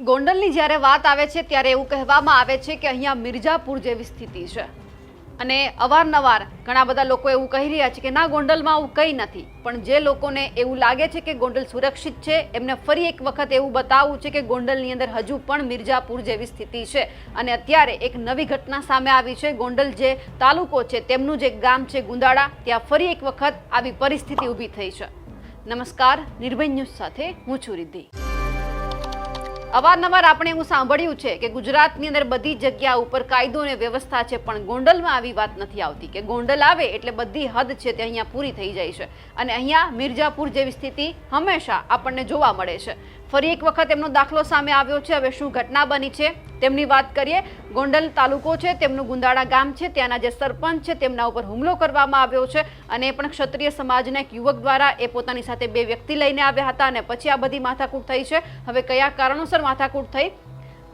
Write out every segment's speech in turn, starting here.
ગોંડલની જ્યારે વાત આવે છે, ત્યારે એવું કહેવામાં આવે છે કે અહીંયા મિર્જાપુર જેવી સ્થિતિ છે. અને અવારનવાર ઘણા બધા લોકો એવું કહી રહ્યા છે કે ના, ગોંડલમાં આવું કંઈ નથી. પણ જે લોકોને એવું લાગે છે કે ગોંડલ સુરક્ષિત છે, એમને ફરી એક વખત એવું બતાવવું છે કે ગોંડલની અંદર હજુ પણ મિર્જાપુર જેવી સ્થિતિ છે. અને અત્યારે એક નવી ઘટના સામે આવી છે. ગોંડલ જે તાલુકો છે, તેમનું જે ગામ છે ગુંદાળા. ત્યાં ફરી એક વખત આવી પરિસ્થિતિ ઊભી થઈ છે. નમસ્કાર, નિર્ભય ન્યૂઝ સાથે હું છું રિદ્ધિ. અવારનવાર આપણે એવું સાંભળ્યું છે કે ગુજરાતની અંદર બધી જગ્યા ઉપર કાયદો અને વ્યવસ્થા છે, પણ ગોંડલમાં આવી વાત નથી આવતી કે ગોંડલ આવે એટલે બધી હદ છે તે અહીંયા પૂરી થઈ જાય છે. અને અહીંયા મિર્જાપુર જેવી સ્થિતિ હંમેશા આપણને જોવા મળે છે. ફરી એક વખત એમનો દાખલો સામે આવ્યો છે. હવે શું ઘટના બની છે તેમની વાત કરીએ. ગોંડલ તાલુકો છે, તેમનું ગુંદાળા ગામ છે. ત્યાંના જે સરપંચ છે, તેમના ઉપર હુમલો કરવામાં આવ્યો છે અને એ પણ ક્ષત્રિય સમાજના એક યુવક દ્વારા એ પોતાની સાથે બે વ્યક્તિ લઈને આવ્યા હતા અને પછી આ બધી માથાકૂટ થઈ છે. હવે કયા કારણોસર માથાકૂટ થઈ?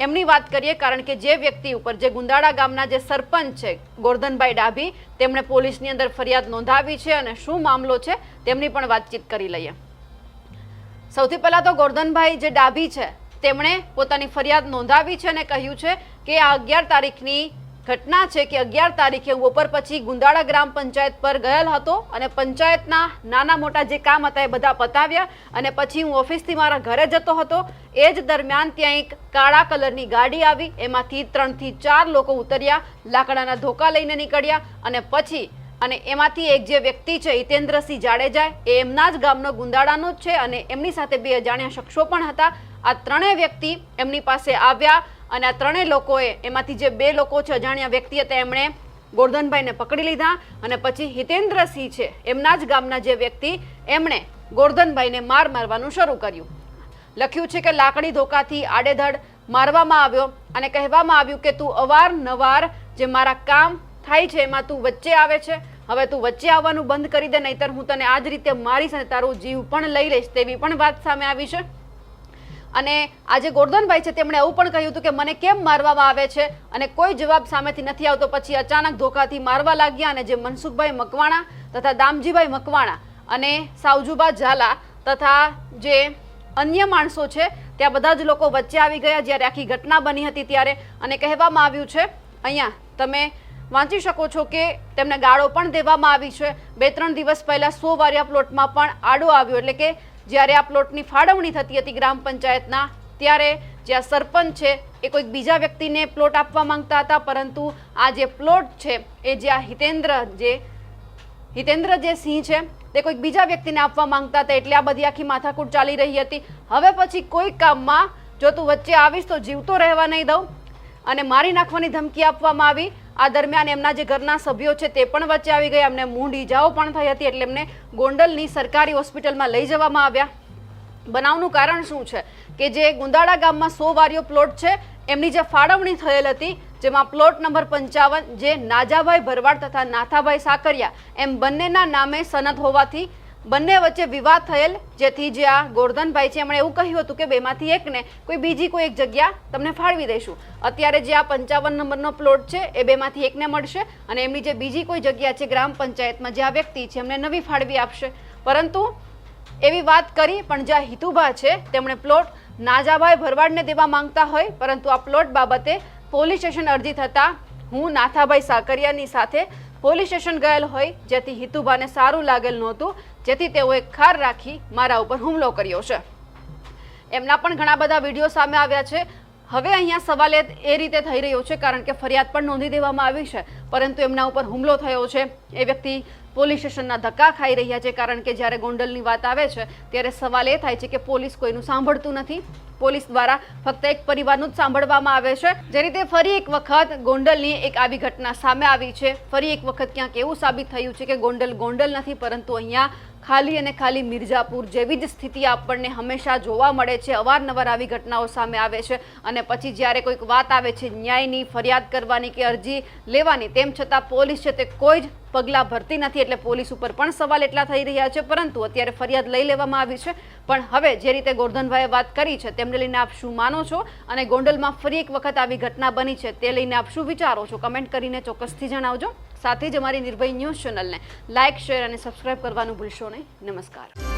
એમની વાત કરીએ કારણ કે જે વ્યક્તિ ઉપર જે ગુંદાળા ગામના જે સરપંચ છે, ગોરધનભાઈ ડાભી, તેમણે પોલીસની અંદર ફરિયાદ નોંધાવી છે અને શું મામલો છે તેમની પણ વાતચીત કરી લઈએ. સૌથી પહેલા તો ગોરધનભાઈ જે ડાભી છે, તેમણે પોતાની ફરિયાદ નોંધાવી છે અને કહ્યું છે કે આ અગિયાર તારીખની ઘટના છે કે અગિયાર તારીખે હું બપોર પછી ગુંદાળા ગ્રામ પંચાયત પર ગયેલ હતો અને પંચાયતના નાના મોટા જે કામ હતા એ બધા પતાવ્યા અને પછી હું ઓફિસથી મારા ઘરે જતો હતો. એ જ દરમિયાન ત્યાં એક કાળા કલરની ગાડી આવી, એમાંથી ત્રણથી ચાર લોકો ઉતર્યા, લાકડાના ધોકા લઈને નીકળ્યા અને પછી અને એમાંથી એક જે વ્યક્તિ છે, હિતેન્દ્રસિંહ જાડેજા, એ એમના જ ગામનો ગુંદાળાનો જ છે અને એમની સાથે બે અજાણ્યા શખ્સો પણ હતા. આ ત્રણેય વ્યક્તિ એમની પાસે આવ્યા અને આ ત્રણેય લોકોએ એમાંથી જે બે લોકો છે, અજાણ્યા વ્યક્તિ હતા એમણે ગોરધનભાઈને પકડી લીધા અને પછી હિતેન્દ્રસિંહ છે, એમના જ ગામના જે વ્યક્તિ એમણે ગોરધનભાઈને માર મારવાનું શરૂ કર્યું. લખ્યું છે કે લાકડી ધોકાથી આડેધડ મારવામાં આવ્યો અને કહેવામાં આવ્યું કે તું અવારનવાર જે મારા કામ થાય છે, એમાં તું વચ્ચે આવે છે. હવે તું વચ્ચે આવવાનું બંધ કરી દે, નહીતર હું તને આ જ રીતે મારીશ અને તારો જીવ પણ લઈ લઈશ, તેવી પણ વાત સામે આવી છે. અને આજે ગોરધનભાઈ છે, તેમણે એવું પણ કહ્યું હતું કે મને કેમ મારવામાં આવે છે? અને કોઈ જવાબ સામેથી નથી આવતો. પછી અચાનક ધોકાથી મારવા લાગ્યા અને જે મનસુખભાઈ મકવાણા તથા દામજીભાઈ મકવાણા અને સાવજુબા ઝાલા તથા જે અન્ય માણસો છે, ત્યાં બધા જ લોકો વચ્ચે આવી ગયા જ્યારે આખી ઘટના બની હતી ત્યારે. અને કહેવામાં આવ્યું છે, અહીંયા તમે વાંચી શકો છો કે તેમને ગાળો પણ દેવામાં આવી છે. બે ત્રણ દિવસ પહેલા સો વારિયા પ્લોટમાં પણ આડો આવ્યો. એટલે કે જ્યારે આ પ્લોટની ફાળવણી થતી હતી ગ્રામ પંચાયતના, ત્યારે જે આ સરપંચ છે, એ કોઈક બીજા વ્યક્તિને પ્લોટ આપવા માંગતા હતા. પરંતુ આ જે પ્લોટ છે, એ જ્યાં હિતેન્દ્ર જે હિતેન્દ્ર જે સિંહ છે, તે કોઈક બીજા વ્યક્તિને આપવા માંગતા હતા. એટલે આ બધી આખી માથાકૂટ ચાલી રહી હતી. હવે પછી કોઈ કામમાં જો તું વચ્ચે આવીશ તો જીવતો રહેવા નહીં દઉં. અને મારી નાખવાની ધમકી આપવામાં આવી. આ દરમિયાન એમના જે ઘરના સભ્યો છે તે પણ વચ્ચે આવી ગયા. એમને મૂંઢ ઈજાઓ પણ થઈ હતી એટલે એમને ગોંડલની સરકારી હોસ્પિટલમાં લઈ જવામાં આવ્યા. બનાવનું કારણ શું છે? કે જે ગુંદાળા ગામમાં સો વારીઓ પ્લોટ છે, એમની જે ફાળવણી થયેલ હતી, જેમાં પ્લોટ નંબર પંચાવન જે નાજાભાઈ ભરવાડ તથા નાથાભાઈ સાકરિયા, એમ બંનેના નામે સનદ હોવાથી બંને વચ્ચે વિવાદ થયેલ, જેથી જે આ ગોરધનભાઈ છે, એમણે એવું કહ્યું હતું કે બેમાંથી એકને કોઈ બીજી કોઈ એક જગ્યા તમને ફાળવી દઈશું. અત્યારે જે આ પંચાવન નંબરનો પ્લોટ છે, એ બેમાંથી એકને મળશે અને એમની જે બીજી કોઈ જગ્યા છે, ગ્રામ પંચાયતમાં જે આ વ્યક્તિ છે, એમને નવી ફાળવી આપશે. પરંતુ એવી વાત કરી, પણ જ્યાં હિતુભા છે, તેમણે પ્લોટ નાજાભાઈ ભરવાડને દેવા માંગતા હોય, પરંતુ આ પ્લોટ બાબતે પોલીસ સ્ટેશન અરજી થતાં હું નાથાભાઈ સાકરિયાની સાથે પોલીસ સ્ટેશન ગયેલ હોય, જેથી હિતુભાને સારું લાગેલ નહોતું, જેથી તેઓએ ખાર રાખી મારા ઉપર હુમલો કર્યો છે. એમના પણ ઘણા બધા વીડિયો સામે આવ્યા છે. હવે અહીંયા સવાલ એ રીતે થઈ રહ્યો છે, કારણ કે ફરિયાદ પણ નોંધી દેવામાં આવી છે, પરંતુ એમના ઉપર હુમલો થયો છે. એ વ્યક્તિ પોલીસ સ્ટેશનના ધક્કા ખાઈ રહ્યા છે, કારણ કે જ્યારે ગોંડલની વાત આવે છે, ત્યારે સવાલ એ થાય છે કે પોલીસ કોઈનું સાંભળતું નથી. પોલીસ દ્વારા ફક્ત એક પરિવારનું જ સાંભળવામાં આવે છે. જે રીતે ફરી એક વખત ગોંડલની એક આવી ઘટના સામે આવી છે. ફરી એક વખત ક્યાંક એવું સાબિત થયું છે કે ગોંડલ ગોંડલ નથી, પરંતુ અહીંયા ખાલી અને ખાલી મિર્જાપુર જેવી જ સ્થિતિ આપણને હંમેશા જોવા મળે છે. અવારનવાર આવી ઘટનાઓ સામે આવે છે અને પછી જ્યારે કોઈક વાત આવે છે ન્યાયની ફરિયાદ કરવાની કે અરજી લેવાની, તેમ છતાં પોલીસ છે તે કોઈ જ પગલાં ભરતી નથી એટલે પોલીસ ઉપર પણ સવાલ એટલા થઈ રહ્યા છે, પરંતુ અત્યારે ફરિયાદ લઈ લેવામાં આવી છે. પણ હવે જે રીતે ગોરધનભાઈએ વાત કરી છે, તેમને લઈને આપ શું માનો છો? અને ગોંડલમાં ફરી એક વખત આવી ઘટના બની છે, તે લઈને આપ શું વિચારો છો? કમેન્ટ કરીને ચોક્કસથી જણાવજો. સાથે જ અમારી નિર્ભય ન્યૂઝ ચેનલને લાઇક શેર અને સબસ્ક્રાઇબ કરવાનું ભૂલશો નહીં. નમસ્કાર.